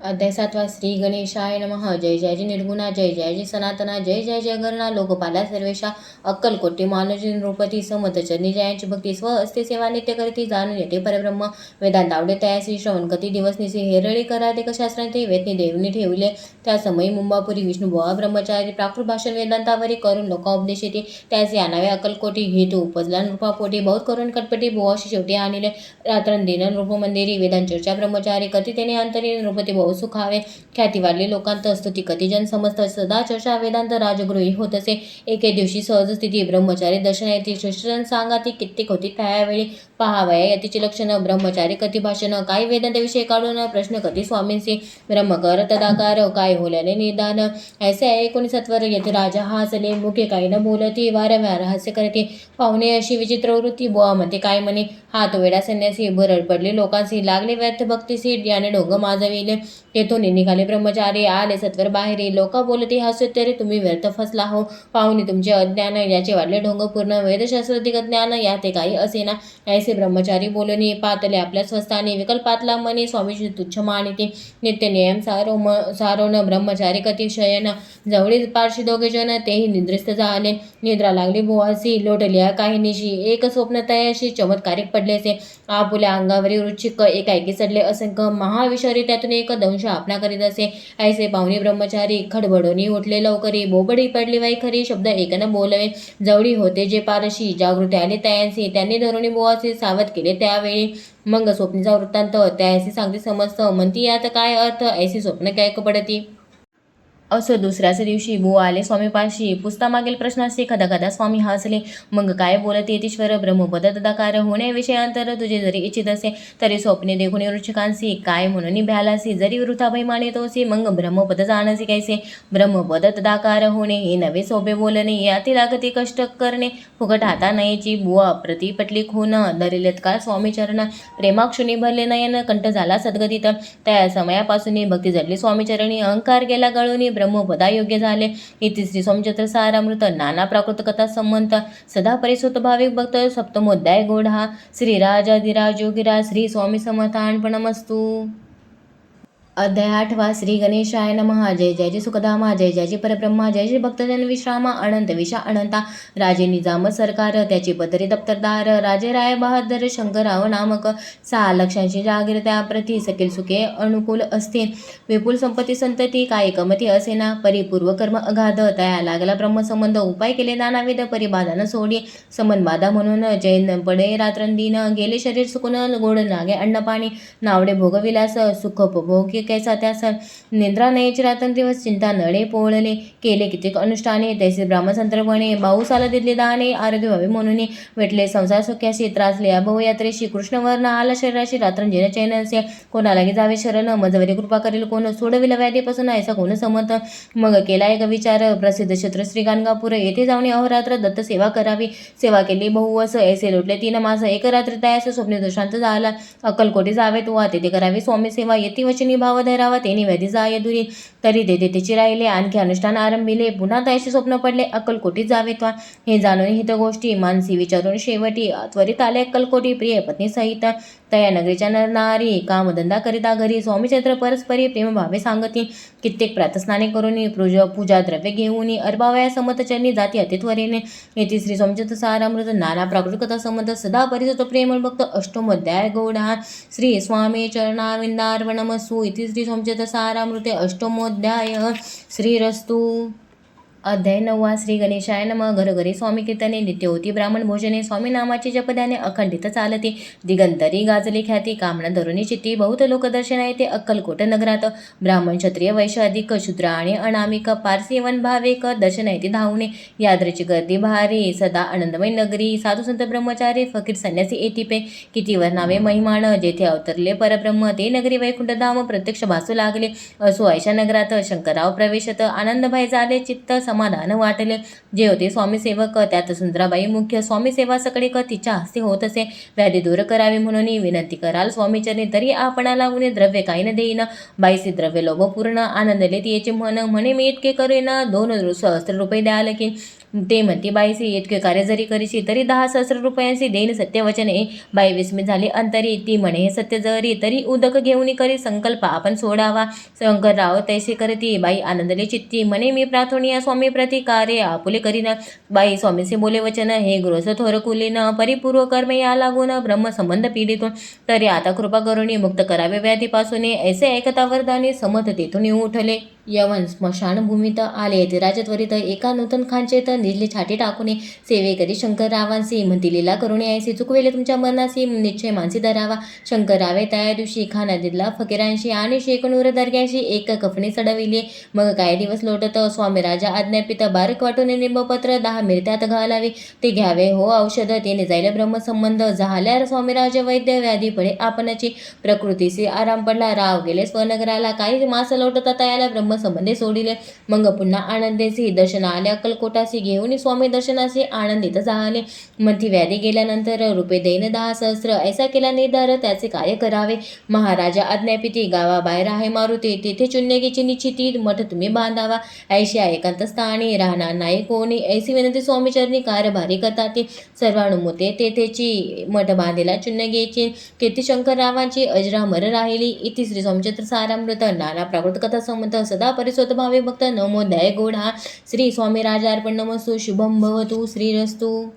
अध्याय सातवा श्री गणेशाय नमः. जय जय जय निर्गुणा जय जय जय सनातना जय जय जय गणना लोकपाला सर्वेशा अक्कलकोटी मानजी नृपती समत चरणी जयांची भक्ती स्व असते सेवा नित्य करती जाणून येते परब्रह्म वेदांत आवडे तयासी श्रवण कती दिवस निसी हेरळी करा ते कशास्त्रांते वेदने देवनी ठेवले. त्या समयी मुंबापुरी विष्णू बुवा ब्रह्मचारी प्राकृत भाषण वेदांतावरी करून लोकाउपदेश येते. त्याचे आणावे अक्कलकोटी हेतू उपजला नृपापोटी बहुत करून कटपटी बुवाशी शेवटी आणले. रात्रंदिन नृपमंदिरी मंदिरी चर्चा ब्रह्मचारी कधी त्याने अंतरी नृपती बहु सुखावे. ख्यातीवाडली लोकांत स्तुती कधी जन समस्त सदा चर्चा वेदांत राजगृही होत असे. एके दिवशी सहज स्थिती ब्रह्मचारी दर्शन येते शिष्टजन सांगा. ती कित्येक होती त्यावेळी. पहावया यतीची लक्षणं ब्रह्मचारी कधी भाषण काय वेदांताविषयी काढून प्रश्न कधी स्वामींचे ब्रह्मकर तदाकार काय होल्याने निदान. ऐसे एकोणी सत्वर येथे राजा हासले मुखे काही न बोलती वारंवार हास्य करते. पाहुणे अशी विचित्र वृत्ती बुवा म्हणते काय म्हणे? हात वेडा संन्यासी भरड पडले लोकांशी लागले व्यर्थ भक्तीसी याने डोंग माजविले. तेथून निघाले ब्रह्मचारी आले सत्वर बाहेर लोक बोलते हास्य तरी तुम्ही व्यर्थ फसला हो. पाहुणे तुमचे अज्ञान याचे वाढले ढोंग पूर्ण वेदशास्त्रधिक ज्ञान या ते काही असेना. ऐसे ब्रह्मचारी बोलणे पातले आपल्या स्वस्थाने विकल्पातला मने स्वामीची तुच्छ मानिते. नित्य नियम सारो म सारोन ब्रह्मचारी कतिशयन जवळील जवळी पारशी दोघे जण तेही निद्रिस्त झाले. निद्रा लागली बुवासी लोटल्या काही एक स्वप्न तयाशी चमत्कारिक पडलेसे आपुल्या अंगावरील रुचिक एकाएकी चढले असंख्य महाविषारी त्यातून एक दंश आपणा करीत असे. ऐसे पाहुणे ब्रह्मचारी खडबडोनी उठले लवकरी. बोबडी पडली वाई खरी शब्द एकनं बोलवे. जवळी होते जे पारशी. जागृती आले तयांसी त्यांनी धरुणी बोवासी सावध केले. त्यावेळी मग स्वप्नीचा वृत्तांत त्याऐसी सांगते समजतं. म्हणती यात काय अर्थ? ऐसी स्वप्न काय पडती असं दुसऱ्याच दिवशी बुवा आले स्वामीपाशी पुस्ता मागील प्रश्नाशी कदा कदा स्वामी हसले. मग काय बोलत येतीश्वर ब्रह्मपद तदाकार होण्याविषयांतर तुझे जरी इच्छित असे तरी स्वप्ने देखून रुचिकांसी काय म्हणून भ्यालासी जरी वृथाभाई मानितोसी मग ब्रह्मपद जाणसी कैसे? ब्रह्मपद तदाकार होणे हे नवे सोपे बोलणे यातील अगती कष्ट करणे. फुकट हाता नयेची बुवा प्रतिपटली खून दरिलेत का स्वामी चरण. प्रेमाक्षुनी भरले नयन कंठ झाला सद्गतीत. त्या समयापासून भक्ती जडली स्वामीचरणी अहंकार गेला गळून ब्रह्मपदा योग्य झाले. इति श्री सोमचत्र सारामृत नाना प्राकृत कथा संबंध सदा परिसुत भाविक भक्त सप्तमोध्याय गोड हा श्रीराजाधिराज योगिराज श्री स्वामी समर्थानपणमस्तू अध्याय आठवा श्री गणेशाय नमः. जय जय जय सुखधामा जय जय जय परब्रह्मा. जय जय भक्तजन विश्रामा. अनंत विशा अनंता. राजे निजाम सरकार. त्याची पदरी दप्तरदार. राजे राय बहादर शंकरराव नामक. सहा लक्षांची जागीर त्या प्रति. सकील सुखे अनुकूल असते. विपुल संपत्ती संतती काय कमती असेना. परिपूर्व कर्म अगाध. तया लागला ब्रह्मसंबंध. उपाय केले नानाविध. परिबाधानं सोडी. समनबाधा म्हणून जैन पडे रात्रंदिन. गेले शरीर सुकून. गोड नागे अन्नपाणी नावडे भोगविलास. सुख ऐकायचा त्या सण निद्रा नयेची रात्र दिवस चिंता नळे पोळले. केले कित्येक अनुष्ठाने तैसे ब्राह्मसंतर्पणे बाऊस दिले दाने आरोग्य व्हावे म्हणून भेटले. संसार सुख्याशी त्रासले. अभव यात्रेशी कृष्णवर्ण आला शरीराशी. रात्रंजन चैनसे कोणालाही जावे शरण. मजवरी कृपा करील कोण? सोडविल व्याधीपासून ऐसा कोण समत मग केला एक विचार. प्रसिद्ध क्षेत्र श्री गाणगापूर. येथे जाऊन अहोरात्र दत्त सेवा करावी. सेवा केली बहुवस ऐसे लोटले तीन मास. एक रात्र तयास स्वप्ने दुशांत झाला. अक्कलकोटी जावे तो तेथे करावी स्वामी सेवा. येती वचनी भाव धरावा ते निवेदी जाय दुरी. तरी देते तिची राहिले आणखी अनुष्ठान आरंभिले. पुन्हा तयाशी स्वप्न पडले अक्कलकोटीत जावे त्वा. हे जाणून हित गोष्टी मानसी विचारून शेवटी त्वरित आले अक्कलकोटी प्रिय पत्नी सहित. तया नगरीच्या नारी कामधंदा करिता घरी स्वामीचंद्र परस्परी प्रेम भावे सांगती. कित्येक प्रातस्नाने करून पूज पूजा द्रव्य घेऊन अर्भावया समतचरणी जाती अतित्वरेने येथे श्री स्वामीचंद्र सारामृत नाना प्राकृत कथा संबंध सदा परिसत प्रेम भक्त अष्टमोध्याय गौडा श्री स्वामी चरणाविंदार्पणमसू इति श्री स्वामीचंद्र सारामृते अष्टमोध्याय. श्रीरस्तू. अध्याय नववा श्री गणेशाय नम. घरोघरी स्वामी कीर्तने नित्य होती ब्राह्मण भोजने. स्वामी नामाचे जपध्याने अखंडित चालते. दिगंतरी गाजली ख्याती कामना धरुणी चित्ती. बहुत लोक दर्शना येते अक्कलकोट नगरात. ब्राह्मण क्षत्रिय वैश्य अधिक शूद्र आणि अनामिक पारसी वन दर्शन येते धावणे. याद्रेची गर्दी भारी सदा आनंदमय नगरी. साधू संत ब्रह्मचारी फकीर संन्यासी एटीपे किती वर्णावे महिमान जेथे अवतरले परब्रह्म ते नगरी वैकुंठ धाम प्रत्यक्ष भासू लागले. असो ऐशा नगरात शंकरराव प्रवेशत आनंदभाई झाले चित्त समाधान वाटले. जे होते स्वामीसेवक त्यात सुंदराबाई मुख्य. स्वामीसेवा क तिच्या हस्ते होत असे. व्याधी दूर करावी म्हणून विनंती कराल. स्वामीचरणी तरी आपणाला उणे द्रव्य काही न देईन. बाईसी द्रव्य लोभपूर्ण आनंदले तिचे म्हण. म्हणे मी इतके करेन. दोन सहस्त्र रुपये द्याल की. ते म्हणते बाईसी इतके कार्य जरी करीशी तरी दहा सहस्र रुपयांशी देईन सत्यवचने. बाई विस्मित झाली. अंतरी ती म्हणे हे सत्य जरी तरी उदक घेऊन करी संकल्प. आपण सोडावा. शंकरराव तैसे करती. बाई आनंदले चित्ती. म्हणे मी प्रार्थनीय स्वामी प्रति कार्य आपुले करीन. बाई स्वामीचे बोले वचन. हे गृहस्थ थोर कुलीन. परिपूर्व कर्म या लागून ब्रह्म संबंध पीडितून. तरी आता कृपा करुणी मुक्त करावे व्याधीपासून. ऐसे ऐकता वरदानी समत तेथून उठले. यवन स्मशानभूमीत आले ते राजत्वरित एका नूतन खांचेत निजले छाटी टाकून सेवे करी शंकररावांसी म्हणती लीला करुणे ऐसे चुकवेले तुमच्या मनासी निश्चय मानसी धरावा. शंकररावे त्या दिवशी खाना दिला फकीरांशी आणि शेकणूर दर्ग्याशी एक कफणी चढविली मग काय दिवस लोटत स्वामी राजा आज्ञापित बारक वाटून निंबपत्र दहा मिरत्यात घालावे. ते घ्यावे. हो औषध. तेने जायला ब्रह्मसंबंध झाल्यावर स्वामीराज वैद्य व्याधी पडे आपणाची प्रकृतीशी आराम पडला. राव गेले स्वनगराला. काही मास लोटता तयाला संबंध सोडिले. मग पुन्हा आनंदेसी दर्शन आले. अक्कलकोटासी घेऊन स्वामी दर्शनाचे आनंदित झाले. मथी व्याधी गेल्यानंतर रुपये दैन दहा सहस्र ऐसा केला निर्धार त्याचे कार्य करावे. महाराजा आज्ञापिती गावाबाहेर आहे मारुती. तेथे चुन्यगीची निश्चिती मठ तुम्ही बांधावा. ऐशी एकांत स्थानी राहणार नाही कोणी. ऐसी विनंती स्वामीचरणी कारभारी करतात. सर्वानुमते तेथेची मठ बांधेला चुन्नगीची कीर्ती शंकररावांची अजरामर राहिली. इति श्री स्वामीचंद्र सारामृत नाना प्राकृत कथा संमत सदा परिस्वत भावे भक्त नमो दय गोढा श्री स्वामी राजार्पण नमस्तु. शुभम भवतु. श्रीरस्तु.